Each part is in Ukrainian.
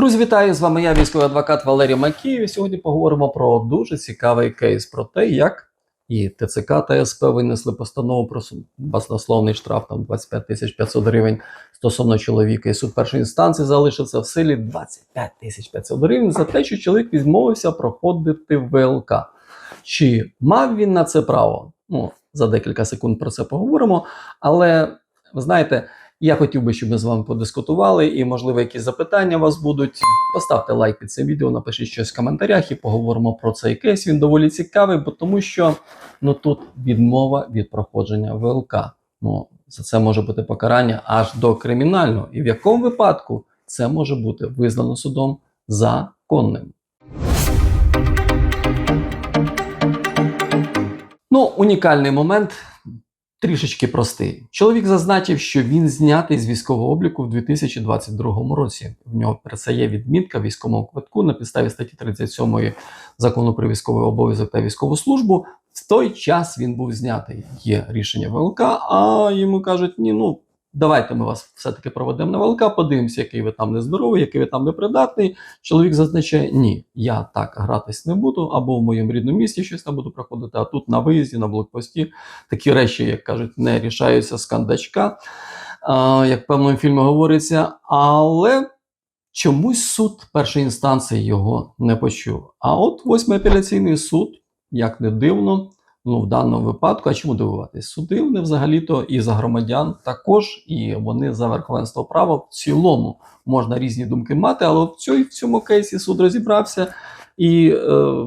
Друзі, вітаю! З вами я, військовий адвокат Валерій Макіїв. Сьогодні поговоримо про дуже цікавий кейс про те, як і ТЦК та СП винесли постанову про баснословний штраф там 25 тисяч 500 гривень стосовно чоловіка. І суд першої інстанції залишився в силі 25 тисяч 500 гривень за те, що чоловік відмовився проходити ВЛК. Чи мав він на це право? Ну, за декілька секунд про це поговоримо. Але ви знаєте, я хотів би, щоб ми з вами подискутували, і, можливо, якісь запитання у вас будуть. Поставте лайк під цим відео, напишіть щось в коментарях і поговоримо про цей кейс. Він доволі цікавий, бо тому що ну тут відмова від проходження ВЛК. Ну, за це може бути покарання аж до кримінального. І в якому випадку це може бути визнано судом законним. Ну, унікальний момент трішечки простий. Чоловік зазначив, що він знятий з військового обліку в 2022 році. В нього про це є відмітка військового квитку на підставі статті 37 закону про військовий обов'язок та військову службу. В той час він був знятий. Є рішення ВЛК, а йому кажуть: ні, ну давайте ми вас все-таки проведемо на ВЛК, подивимося, який ви там нездоровий, який ви там непридатний. Чоловік зазначає: ні, я так гратись не буду, або в моєму рідному місті щось не буду проходити, а тут на виїзді, на блокпості такі речі, як кажуть, не рішаються з кандачка, як в певному фільмі говориться. Але чомусь суд першої інстанції його не почув. А от восьмий апеляційний суд, як не дивно, ну в даному випадку, а чому дивуватись? Суди вони взагалі-то і за громадян також, і вони за верховенство права в цілому можна різні думки мати, але в цьому, в цьому кейсі суд розібрався і е,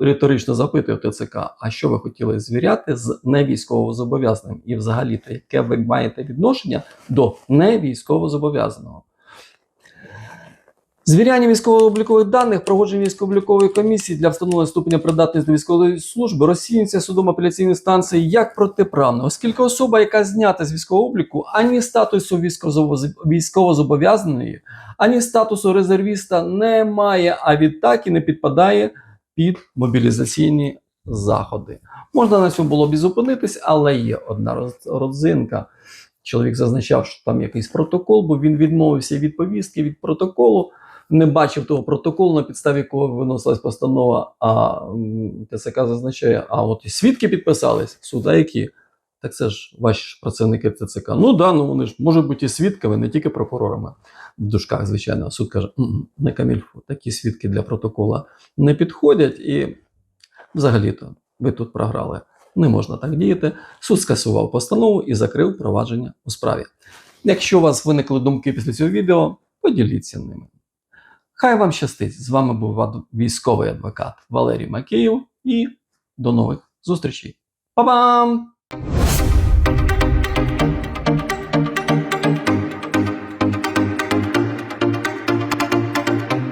риторично запитує ТЦК, а що ви хотіли звіряти з невійськовозобов'язаним? І взагалі-то, яке ви маєте відношення до невійськовозобов'язаного? Звіряння військово-облікових даних, проходження військово-облікової комісії для встановлення ступеня придатності до військової служби розцінюється судом апеляційної станції як протиправне, оскільки особа, яка знята з військового обліку, ані статусу військовозобо- військовозобов'язаної, ані статусу резервіста не має, а відтак і не підпадає під мобілізаційні заходи. Можна на цьому було б і зупинитись, але є одна родзинка. Чоловік зазначав, що там якийсь протокол, бо він відмовився від повістки від протоколу, не бачив того протоколу, на підставі якого виносилась постанова. А ТСК зазначає, а от і свідки підписались, суда які. Так це ж ваші працівники ТЦК. Ну да, ну вони ж можуть бути і свідками, не тільки прокурорами в дужках, звичайно. Суд каже, «М-м, не камільфу, такі свідки для протокола не підходять. І взагалі-то ви тут програли. Не можна так діяти. Суд скасував постанову і закрив провадження у справі. Якщо у вас виникли думки після цього відео, поділіться ними. Хай вам щастить! З вами був військовий адвокат Валерій Макеєв і до нових зустрічей. Па-бам!